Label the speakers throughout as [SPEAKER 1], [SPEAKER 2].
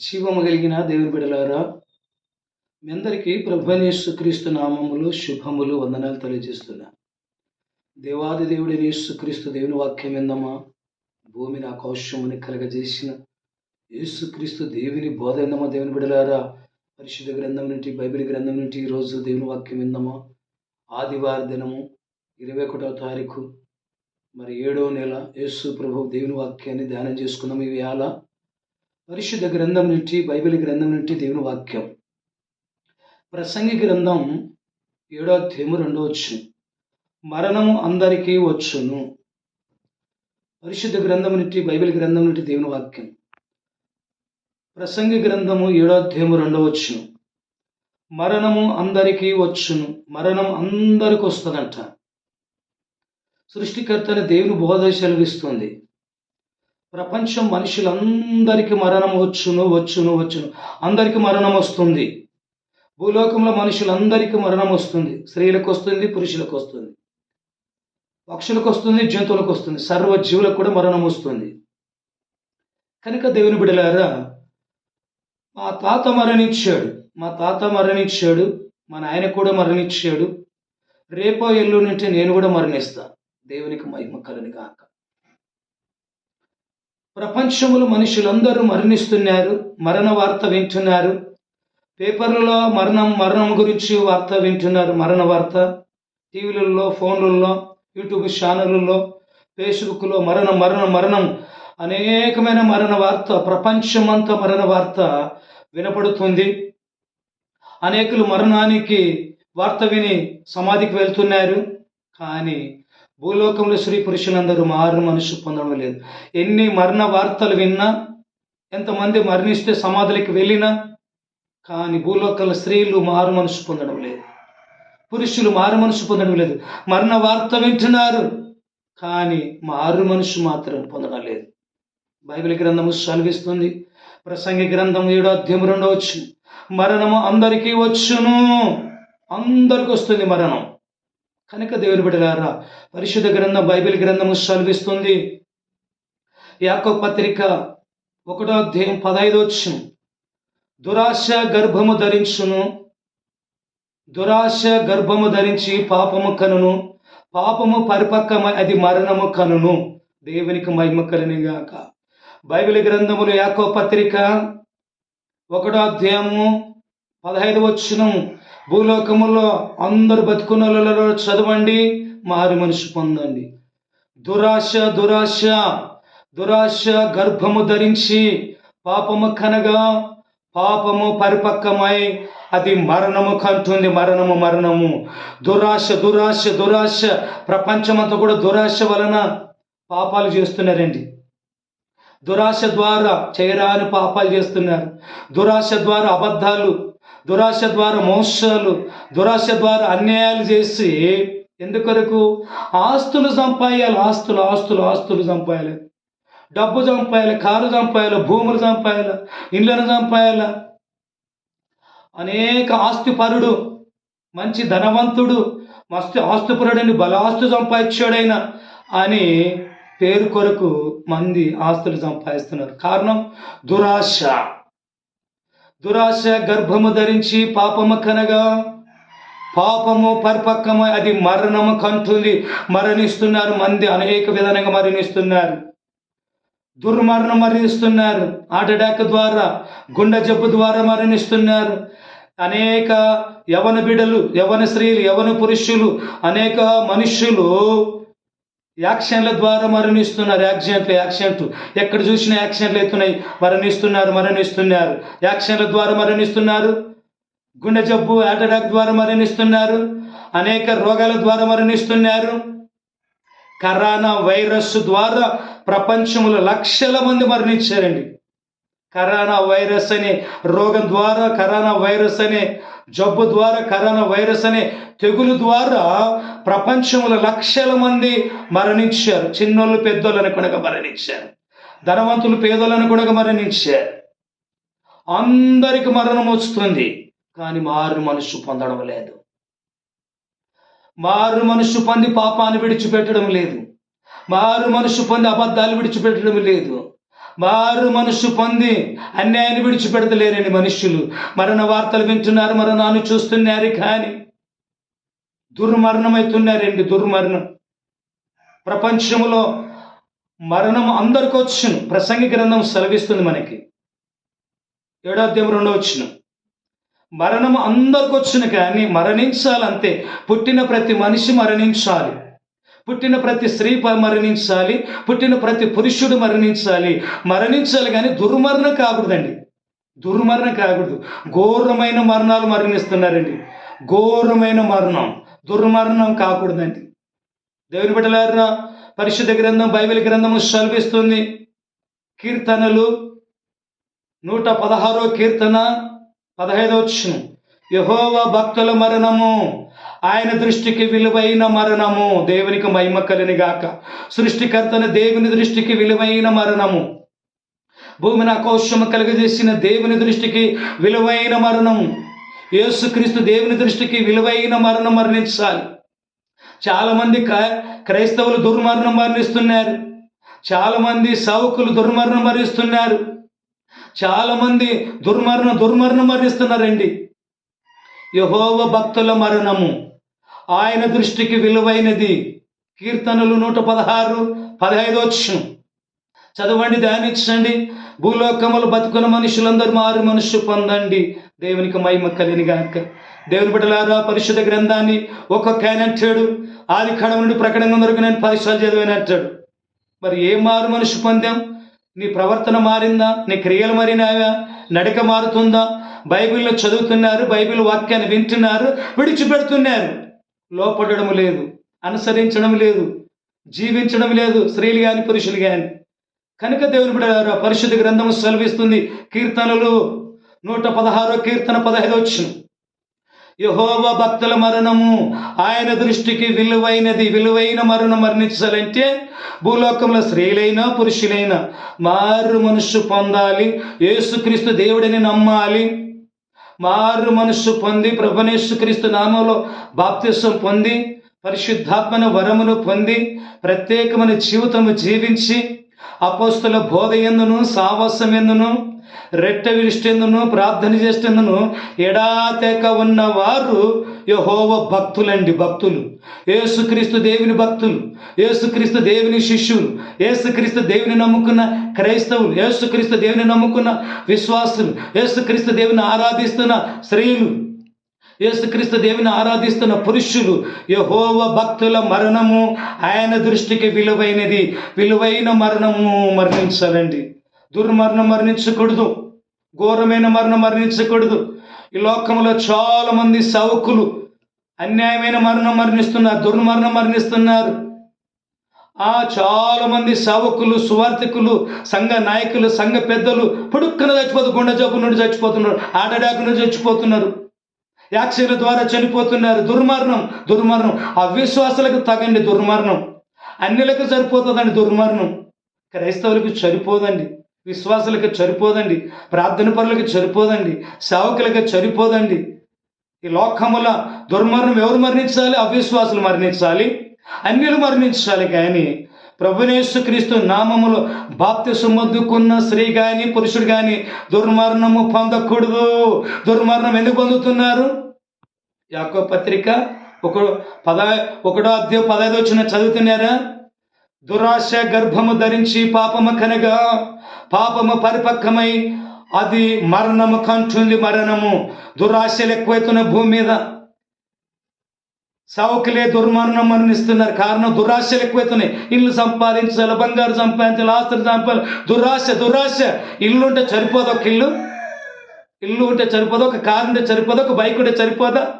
[SPEAKER 1] జీవము కలిగిన దేవుని బిడలారా మీ అందరికీ ప్రభునేశ్వక్రీస్తు నామములు శుభములు వందనాలు తెలియజేస్తున్నా. దేవాది దేవుడి యేసుక్రీస్తు దేవుని వాక్యం విందమా? భూమిని ఆకాశముని కలగజేసిన యేసుక్రీస్తు దేవుని బోధ విందమా దేవుని బిడలారా? పరిశుద్ధ గ్రంథం నుండి బైబిల్ గ్రంథం నుండి ఈరోజు దేవుని వాక్యం విందమా? ఆదివార దినము ఇరవై ఒకటో తారీఖు మరి ఏడో నెల యేసు ప్రభు దేవుని వాక్యాన్ని ధ్యానం చేసుకుందాం ఇవి అలా పరిశుద్ధ గ్రంథం నుండి బైబిల్ గ్రంథం నుండి దేవుని వాక్యం. ప్రసంగి గ్రంథం ఏడో అధ్యాయము రెండో వచ్చు మరణము అందరికీ వచ్చును. పరిశుద్ధ గ్రంథం నుండి బైబిల్ గ్రంథం నుండి దేవుని వాక్యం. ప్రసంగి గ్రంథము ఏడో అధ్యాయము రెండో వచ్చును మరణము అందరికీ వచ్చును. మరణం అందరికి వస్తుందంట. సృష్టికర్తని దేవుని బోధ సెలవిస్తుంది. ప్రపంచం మనుషులందరికీ మరణం వచ్చును వచ్చును వచ్చును. అందరికీ మరణం వస్తుంది. భూలోకంలో మనుషులందరికీ మరణం వస్తుంది. స్త్రీలకు వస్తుంది పురుషులకు వస్తుంది. పక్షులకు వస్తుంది జంతువులకు వస్తుంది. సర్వ జీవులకు కూడా మరణం వస్తుంది. కనుక దేవుని బిడలారా మా తాత మరణించాడు. మా తాత మరణించాడు. మా నాయన కూడా మరణించాడు. రేపో ఎల్లుంటే నేను కూడా మరణిస్తా. దేవునికి మహిమ కలని కాక ప్రపంచంలో మనుషులందరూ మరణిస్తున్నారు. మరణ వార్త వింటున్నారు. పేపర్లలో మరణం మరణం గురించి వార్త వింటున్నారు. మరణ వార్త టీవీలలో ఫోన్లలో యూట్యూబ్ ఛానళ్ళలో ఫేస్బుక్లో మరణం మరణం మరణం అనేకమైన మరణ వార్త ప్రపంచమంతా మరణ వార్త వినపడుతుంది. అనేకులు మరణానికి వార్త విని సమాధికి వెళ్తున్నారు. కానీ భూలోకంలో స్త్రీ పురుషులందరూ మారు మనసు పొందడం లేదు ఎన్ని మరణ వార్తలు విన్నా ఎంతమంది మరణిస్తే సమాధులకి వెళ్ళినా కానీ భూలోకంలో స్త్రీలు మారు మనసు పొందడం లేదు పురుషులు మారు మనసు పొందడం లేదు మరణ వార్త వింటున్నారు కానీ మారు మనసు మాత్రం పొందడం లేదు బైబిల్ గ్రంథము సెలవిస్తుంది. ప్రసంగి గ్రంథం ఏడో అధ్యయం రెండో వచ్చింది మరణము అందరికీ వచ్చును. అందరికి వస్తుంది మరణం. కనుక దేవుని బిడ్డలారా పరిశుద్ధ గ్రంథం బైబిల్ గ్రంథము సెలవిస్తుంది. యాకో పత్రిక ఒకటో అధ్యాయం పదహైదు వచ్చు దురాశ గర్భము ధరించును దురాశ గర్భము ధరించి పాపము కనును పాపము పరిపక్వమై అది మరణము కనును. దేవునికి మహిమ కలినిగాక బైబిల్ గ్రంథములు యాకో పత్రిక ఒకటో అధ్యాయము పదహైదు వచ్చిన భూలోకములో అందరు బతుకున్నలలో చదవండి మారు మనిషి పొందండి. దురాశ దురాశ దురాశ గర్భము ధరించి పాపము కనగా పాపము పరిపక్వమై అది మరణము కంటుంది మరణము మరణము. దురాశ దురాశ దురాశ ప్రపంచమంతా కూడా దురాశ వలన పాపాలు చేస్తున్నారండి. దురాశ ద్వారా చేయరాని పాపాలు చేస్తున్నారు. దురాశ ద్వారా అబద్ధాలు దురాశ ద్వారా మోసాలు దురాశ ద్వారా అన్యాయాలు చేసి ఎందుకొరకు? ఆస్తులు సంపాయాలి ఆస్తులు ఆస్తులు ఆస్తులు సంపాయాలి. డబ్బు చంపాయాలి కారు చంపాయాలి భూములు చంపాయాలి ఇళ్ళను చంపాయాలి అనేక ఆస్తిపరుడు మంచి ధనవంతుడు మస్తు ఆస్తిపరుడని బలాస్తు సంపాదించాడైనా అని పేరు కొరకు మంది ఆస్తులు సంపాదిస్తున్నారు. కారణం దురాశ. దురాశ గర్భము ధరించి పాపము కనగా పాపము పరిపక్వము అది మరణము కంటుంది. మరణిస్తున్నారు మంది అనేక విధానంగా మరణిస్తున్నారు. దుర్మరణం మరణిస్తున్నారు. హార్ట్ అటాక్ ద్వారా గుండె జబ్బు ద్వారా మరణిస్తున్నారు. అనేక యవన బిడలు యవన స్త్రీలు యవన పురుషులు అనేక మనుష్యులు యాక్షన్ల ద్వారా మరణిస్తున్నారు. యాక్సిడెంట్లు యాక్సిడెంట్ ఎక్కడ చూసినా యాక్సిడెంట్లు అవుతున్నాయి. మరణిస్తున్నారు మరణిస్తున్నారు. యాక్షన్ల ద్వారా మరణిస్తున్నారు. గుండె జబ్బు హార్ట్ అటాక్ ద్వారా మరణిస్తున్నారు. అనేక రోగాల ద్వారా మరణిస్తున్నారు. కరోనా వైరస్ ద్వారా ప్రపంచంలో లక్షల మంది మరణించారండి. కరోనా వైరస్ అనే రోగం ద్వారా కరోనా వైరస్ అనే జబ్బు ద్వారా కరోనా వైరస్ అనే తెగులు ద్వారా ప్రపంచంలో లక్షల మంది మరణించారు. చిన్నోళ్ళు పెద్దోళ్ళు అనుకునగా మరణించారు. ధనవంతులు పేదోళ్ళు అనుకునగా మరణించారు. అందరికి మరణం వస్తుంది కానీ మారు మనసు పొందడం లేదు. మారు మనసు పొంది పాపాన్ని విడిచిపెట్టడం లేదు. మారు మనసు పొంది అబద్ధాలు విడిచిపెట్టడం లేదు. మారు మనసు పొంది అన్యాయాన్ని విడిచిపెడతలేరని మనుషులు. మరణ వార్తలు వింటున్నారు మరణాన్ని చూస్తున్నారు కానీ దుర్మరణమవుతున్నారండి దుర్మరణం. ప్రపంచంలో మరణం అందరికి వచ్చును. ప్రసంగి గ్రంథం సెలవిస్తుంది మనకి. ఏడో అధ్యాయం రెండో వచ్చును మరణం అందరికి వచ్చును కానీ మరణించాలంతే. పుట్టిన ప్రతి మనిషి మరణించాలి. పుట్టిన ప్రతి స్త్రీ ప- మరణించాలి. పుట్టిన ప్రతి పురుషుడు మరణించాలి. మరణించాలి కానీ దుర్మరణం కాకూడదండి. దుర్మరణం కాకూడదు. ఘోరమైన మరణాలు మరణిస్తున్నారండి. ఘోరమైన మరణం. దుర్మరణం కాకూడదండి. దేవుని బిడ్డలారా పరిశుద్ధ గ్రంథం బైబిల్ గ్రంథము సెలవిస్తుంది. కీర్తనలు నూట పదహారో కీర్తన పదహైదో వచ్చిన యహోవ భక్తుల మరణము ఆయన దృష్టికి విలువైన మరణము దేవునికి మహిమ కలిని గాక. సృష్టికర్తన దేవుని దృష్టికి విలువైన మరణము. భూమిని ఆకోశము కలుగజేసిన దేవుని దృష్టికి విలువైన మరణము. యేసుక్రీస్తు దేవుని దృష్టికి విలువైన మరణం మరణించాలి. చాలామంది క్రై- క్రైస్తవులు దుర్మరణం మరణిస్తున్నారు. చాలామంది సావుకులు దుర్మరణం మరణిస్తున్నారు. చాలామంది దుర్మరణం దుర్మరణం మరణిస్తున్నారండి. యహోవ భక్తుల మరణము ఆయన దృష్టికి విలువైనది. కీర్తనలు నూట పదహారు పదహైదు వచ్చు చదవండి ధ్యానించండి. భూలోకములు బతుకున్న మనుషులందరూ మారు మనుషు పొందండి. దేవునికి మహిమ కలిని గాక. దేవుని బిడ్డలారా పరిశుద్ధ గ్రంథాన్ని ఒక్కొక్క ఆయన అంటాడు. ఆది కడం నుండి ప్రకటన వరకు నేను పరిశ్రమలు చదివాను అంటాడు. మరి ఏ మారు మనిషి పొందాం? నీ ప్రవర్తన మారిందా? నీ క్రియలు మారినావా నడక మారుతుందా? బైబిల్లో చదువుతున్నారు బైబిల్ వాక్యాన్ని వింటున్నారు విడిచిపెడుతున్నారు. లోపడడం లేదు అనుసరించడం లేదు జీవించడం లేదు స్త్రీలు కానీ పురుషులు కానీ కనుక దేవుని బిడ్డలారా పరిశుద్ధ గ్రంథము సెలవిస్తుంది కీర్తనలు. నూట పదహారో కీర్తన పదహైదు వచ్చిన యహోవ భక్తుల మరణము ఆయన దృష్టికి విలువైనది. విలువైన మరణం మరణించాలంటే భూలోకంలో స్త్రీలైనా పురుషులైనా మారు మనస్సు పొందాలి. యేసుక్రీస్తు దేవుడిని నమ్మాలి. మారు మనస్సు పొంది ప్రభునేసుక్రీస్తు నామంలో బాప్తిసం పొంది పరిశుద్ధాత్మన వరమును పొంది ప్రత్యేకమైన జీవితము జీవించి అపోస్తుల బోధ ఎందును సావాసం ఎందును రెట్ట విడిష్టెందును ప్రార్థన చేస్తేందును ఎడాతెక ఉన్నవారు యహోవ భక్తులండి భక్తులు. ఏసుక్రీస్తు దేవుని భక్తులు ఏసుక్రీస్తు దేవుని శిష్యులు ఏసుక్రీస్తు దేవుని నమ్ముకున్న క్రైస్తవులు ఏసుక్రీస్తు దేవుని నమ్ముకున్న విశ్వాసులు ఏసుక్రీస్తు దేవుని ఆరాధిస్తున్న స్త్రీలు యేసుక్రీస్తు దేవుని ఆరాధిస్తున్న పురుషులు యహోవ భక్తుల మరణము ఆయన దృష్టికి విలువైనది. విలువైన మరణము మరణించాలండి దుర్మరణం మరణించకూడదు. ఘోరమైన మరణం మరణించకూడదు. ఈ లోకంలో చాలా మంది సౌకులు అన్యాయమైన మరణం మరణిస్తున్నారు దుర్మరణం మరణిస్తున్నారు. ఆ చాలా మంది సేవకులు సువార్థికులు సంఘ నాయకులు సంఘ పెద్దలు పుడుక్కున చచ్చిపోతు గుండె జబ్బు నుండి చచ్చిపోతున్నారు ఆటడాకు నుండి చచ్చిపోతున్నారు యాక్సిడెంట్ల ద్వారా చనిపోతున్నారు. దుర్మరణం దుర్మరణం. అవిశ్వాసాలకు తగండి దుర్మరణం. అన్నిలకు సరిపోతుందండి దుర్మరణం. క్రైస్తవులకు సరిపోదండి. విశ్వాసులకు సరిపోదండి ప్రార్థన పరులకు సరిపోదండి సేవకులకు సరిపోదండి. ఈ లోకముల దుర్మరణం ఎవరు మరణించాలి? అవిశ్వాసులు మరణించాలి అన్యులు మరణించాలి కానీ ప్రభునేశ్వక్రీస్తు నామములో బాప్తి సుమద్దుకున్న స్త్రీ కానీ పురుషుడు కానీ దుర్మరణము పొందకూడదు. దుర్మరణం ఎందుకు పొందుతున్నారు? యాకో పత్రిక ఒక పద ఒకటో అధ్యాయం పదహైదు వచ్చిన చదువుతున్నారా? దురాశ గర్భము ధరించి పాపము కనగా పాపము పరిపక్వమై అది మరణము కంటుంది మరణము. దురాశలు ఎక్కువైతున్న భూమి మీద సావుకులే దుర్మరణం మరణిస్తున్నారు. కారణం దురాశలు ఎక్కువైతున్నాయి. ఇల్లు సంపాదించాలి బంగారు సంపాదించాలి ఆస్తులు సంపాదించాలి. దురాశ దురాశ. ఇల్లు ఉంటే సరిపోదు ఒక ఇల్లు. ఇల్లు ఉంటే సరిపోదు ఒక కారు ఉంటే సరిపోదు ఒక బైక్ ఉంటే సరిపోదా?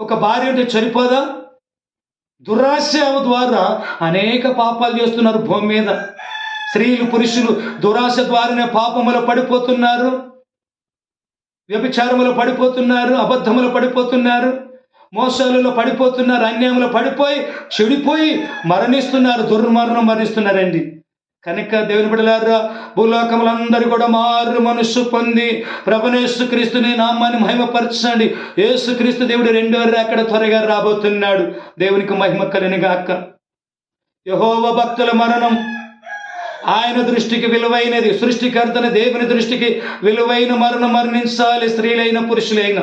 [SPEAKER 1] ఒక భార్య ఉంటే సరిపోదా? దురాశ ద్వారా అనేక పాపాలు చేస్తున్నారు భూమి మీద. స్త్రీలు పురుషులు దురాశ ద్వారానే పాపములో పడిపోతున్నారు. వ్యభిచారములో పడిపోతున్నారు అబద్ధములో పడిపోతున్నారు మోసాలలో పడిపోతున్నారు అన్యాయంలో పడిపోయి చెడిపోయి మరణిస్తున్నారు దుర్మరణం మరణిస్తున్నారండి. కనుక దేవుని బిడలారా భూలోకములందరూ కూడా మారు మనస్సు పొంది ప్రభునేసు క్రీస్తుని నామాన్ని మహిమపరచండి. యేసుక్రీస్తు దేవుడు రెండో అక్కడ త్వరగా రాబోతున్నాడు. దేవునికి మహిమ కలినిగాక యహోవ భక్తుల మరణం ఆయన దృష్టికి విలువైనది. సృష్టికర్తన దేవుని దృష్టికి విలువైన మరణం మరణించాలి. స్త్రీలైన పురుషులైన.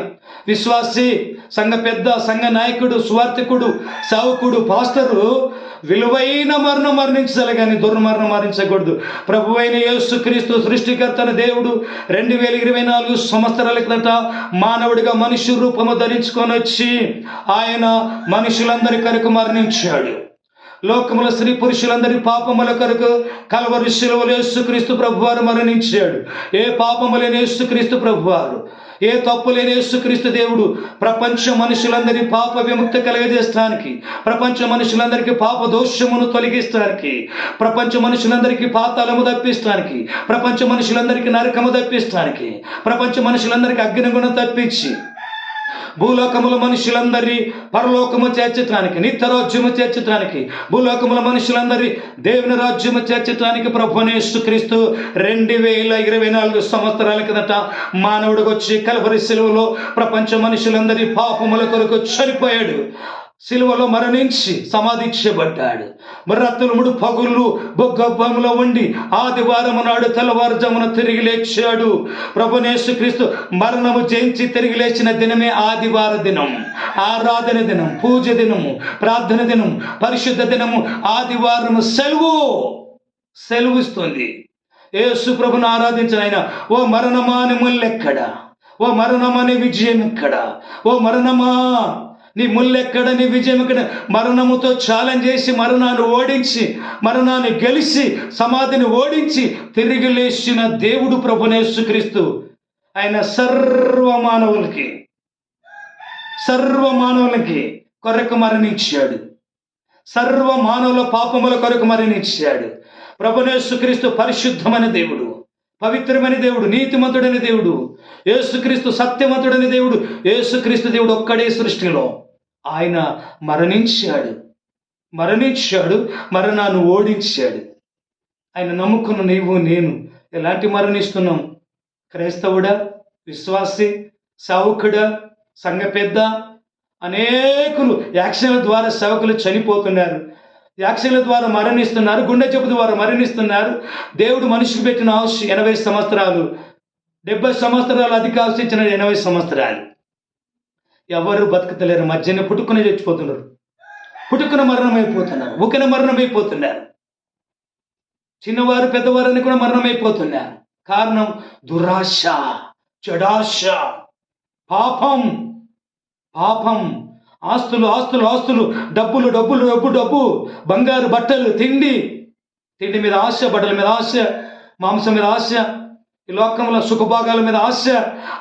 [SPEAKER 1] విశ్వాసి సంఘ పెద్ద సంఘ నాయకుడు స్వార్థికుడు సావుకుడు పాస్టరు విలువైన మరణం మరణించాలి కానీ దుర్మరణం మరణించకూడదు. ప్రభు అయిన యేసుక్రీస్తు సృష్టికర్తన దేవుడు రెండు వేల ఇరవై నాలుగు సంవత్సరాల క్రిందట మానవుడిగా మనిషి రూపము ధరించుకొని వచ్చి ఆయన మనుషులందరి కొరకు మరణించాడు. లోకముల స్త్రీ పురుషులందరి పాపముల కొరకు కలవరి శిలువలు యేసుక్రీస్తు ప్రభువారు మరణించాడు. ఏ పాపము లేని యేసుక్రీస్తు ప్రభువారు ఏ తప్పు లేని యేసుక్రీస్తు దేవుడు ప్రపంచ మనుషులందరి పాప విముక్తి కలగజేస్తానికి ప్రపంచ మనుషులందరికీ పాప దోషమును తొలగిస్తానికి ప్రపంచ మనుషులందరికీ పాతాలము తప్పిస్తానికి ప్రపంచ మనుషులందరికీ నరకము తప్పిస్తానికి ప్రపంచ మనుషులందరికీ అగ్నిగుణం తప్పించి భూలోకముల మనుషులందరి పరలోకము చేర్చటానికి నిత్య రాజ్యము చేర్చటానికి భూలోకముల మనుషులందరి దేవుని రాజ్యము చేర్చటానికి ప్రభునేసు క్రీస్తు రెండు వేల ఇరవై నాలుగు సంవత్సరాల కిందట మానవుడికి వచ్చి కలవరి సెలవులో ప్రపంచ మనుషులందరి పాపముల కొరకు చనిపోయాడు. సిలువలో మరణించి సమాధించబడ్డాడు. మరత్తులు పగులు పగుళ్ళు ఉండి ఆదివారం నాడు తెల్లవారుజామున తిరిగి లేచాడు. ప్రభునేశు క్రీస్తు మరణము జయించి తిరిగి లేచిన దినమే ఆదివార దినం. ఆరాధన దినం పూజ దినము ప్రార్థన దినం పరిశుద్ధ దినము ఆదివారము సెలవు సెలవు ఇస్తుంది యేసు ప్రభును ఆరాధించిన ఆయన ఓ మరణమా అని ముల్లెక్కడ? ఓ మరణమనే విజయం ఎక్కడ? ఓ మరణమా నీ ముల్లెక్కడ నీ విజయం ఎక్కడ? మరణముతో ఛాలెంజ్ చేసి మరణాన్ని ఓడించి మరణాన్ని గెలిచి సమాధిని ఓడించి తిరిగి లేచిన దేవుడు ప్రభునేసుక్రీస్తు ఆయన సర్వ మానవులకి సర్వ మానవులకి కొరకు మరణించాడు. సర్వ మానవుల పాపముల కొరకు మరణించాడు. ప్రభునేసుక్రీస్తు పరిశుద్ధమైన దేవుడు పవిత్రమైన దేవుడు నీతిమంతుడైన దేవుడు యేసుక్రీస్తు సత్యవంతుడైన దేవుడు యేసుక్రీస్తు దేవుడు ఒక్కడే సృష్టిలో. ఆయన మరణించాడు. మరణించాడు. మరణాన్ని ఓడించాడు. ఆయన నమ్ముకున్న నీవు నేను ఎలాంటి మరణిస్తున్నాం? క్రైస్తవుడా విశ్వాసి సావుకుడా సంఘ పెద్ద? అనేకులు యాక్షన్ల ద్వారా సేవకులు చనిపోతున్నారు. యాక్షన్ల ద్వారా మరణిస్తున్నారు. గుండె చెప్పు ద్వారా మరణిస్తున్నారు. దేవుడు మనిషికి పెట్టిన ఆయుష్ ఎనభై సంవత్సరాలు. డెబ్బై సంవత్సరాలు అధిక ఆయుష్ ఇచ్చిన ఎనభై సంవత్సరాలు. ఎవరు బతుకుతలేరు మధ్యన పుట్టుకునే చచ్చిపోతున్నారు. పుట్టుకున మరణం అయిపోతున్నారు ఉకిన మరణం చిన్నవారు పెద్దవారని కూడా మరణం కారణం దురాశ చెడాశ పాపం పాపం. ఆస్తులు ఆస్తులు ఆస్తులు డబ్బులు డబ్బులు డబ్బు డబ్బు బంగారు బట్టలు తిండి. తిండి మీద ఆశ బట్టల మీద ఆశ మాంసం మీద ఆశ. ఈ లోకంలో సుఖభాగాల మీద ఆశ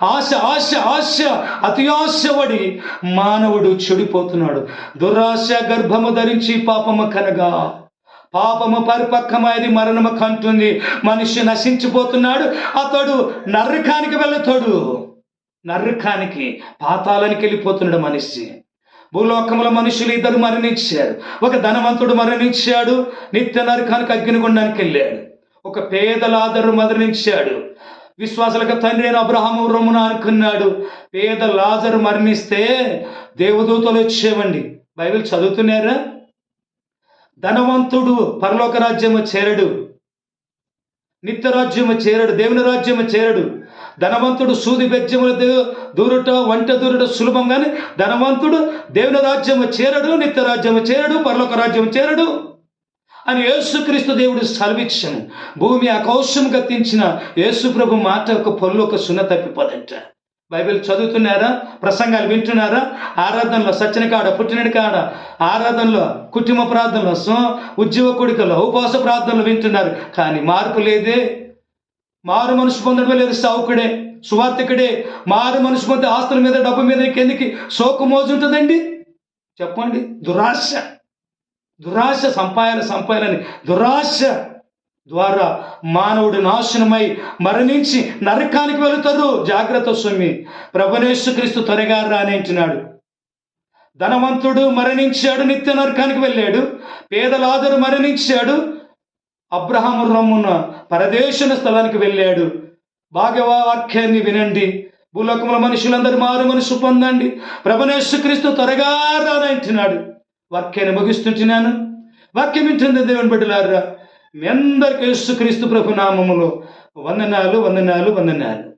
[SPEAKER 1] ఆశ ఆశ ఆశ అతి ఆశపడి మానవుడు చెడిపోతున్నాడు. దురాశ గర్భము ధరించి పాపము కనగా పాపము పరిపక్వమైనది మరణము కంటుంది. మనిషి నశించిపోతున్నాడు అతడు నర్రకానికి వెళతాడు. నర్రకానికి పాతాళానికి వెళ్ళిపోతున్నాడు మనిషి. భూలోకంలో మనుషులు ఇద్దరు మరణించారు. ఒక ధనవంతుడు మరణించాడు నిత్య నరకానికి అగ్నిగుండానికి వెళ్ళాడు. ఒక పేదలాదరు మరణించాడు. విశ్వాసులకు తండ్రి అయిన అబ్రహాము రొమ్మున అనుకున్నాడు పేద లాజరు మరణిస్తే దేవదూతలు వచ్చేవండి. బైబిల్ చదువుతున్నారా? ధనవంతుడు పరలోక రాజ్యము చేరడు. నిత్యరాజ్యము చేరడు. దేవుని రాజ్యము చేరడు. ధనవంతుడు సూది బెజ్జముల దూరుట వంట దూరుట సులభం కానీ ధనవంతుడు దేవుని రాజ్యము చేరడు నిత్య రాజ్యము చేరడు పరలోక రాజ్యము చేరడు. అని యేసుక్రీస్తు దేవుడు సెలవిచ్చను భూమి అకౌశం గతించిన యేసుప్రభు మాట ఒక పొల్లు ఒక సున్న తప్పిపోదంట. బైబిల్ చదువుతున్నారా? ప్రసంగాలు వింటున్నారా? ఆరాధనలో సచ్చిన కాడ పుట్టినడి కాడ ఆరాధనలో కుటుంబ ప్రార్థనలో సో- ఉద్యోగ కొడుకలో ఉపవాస ప్రార్థనలు వింటున్నారు. కానీ మార్పు లేదే. మారు మనసు పొందడమే లేదు సావుకుడే సువార్తకుడే మారు మనసు పొందే ఆస్తుల మీద డబ్బు మీద ఎందుకు సోకు మోజు ఉంటుందండి? చెప్పండి. దురాశ. దురాశ సంపాయన సంపాయనని దురాశ ద్వారా మానవుడు నాశనమై మరణించి నరకానికి వెళుతారు. జాగ్రత్త స్వామి. ప్రభునేశ్వక్రీస్తు త్వరగా రానంటున్నాడు ధనవంతుడు మరణించాడు నిత్య నరకానికి వెళ్ళాడు. పేదలాదరు మరణించాడు. అబ్రహాము రమ్మున పరదేశన స్థలానికి వెళ్ళాడు. భాగవా వాక్యాన్ని వినండి. భూలోకముల మనుషులందరూ మారు మనసు పొందండి. ప్రభునేశ్వక్రీస్తు త్వరగా రానంటున్నాడు వాక్యాన్ని ముగిస్తుంటున్నాను. వాక్యం ఇచ్చింది దేవుని బిడ్డలారా మీ అందరికీ యేసుక్రీస్తు ప్రభు నామములో వందనాలు వందనాలు వందనాలు.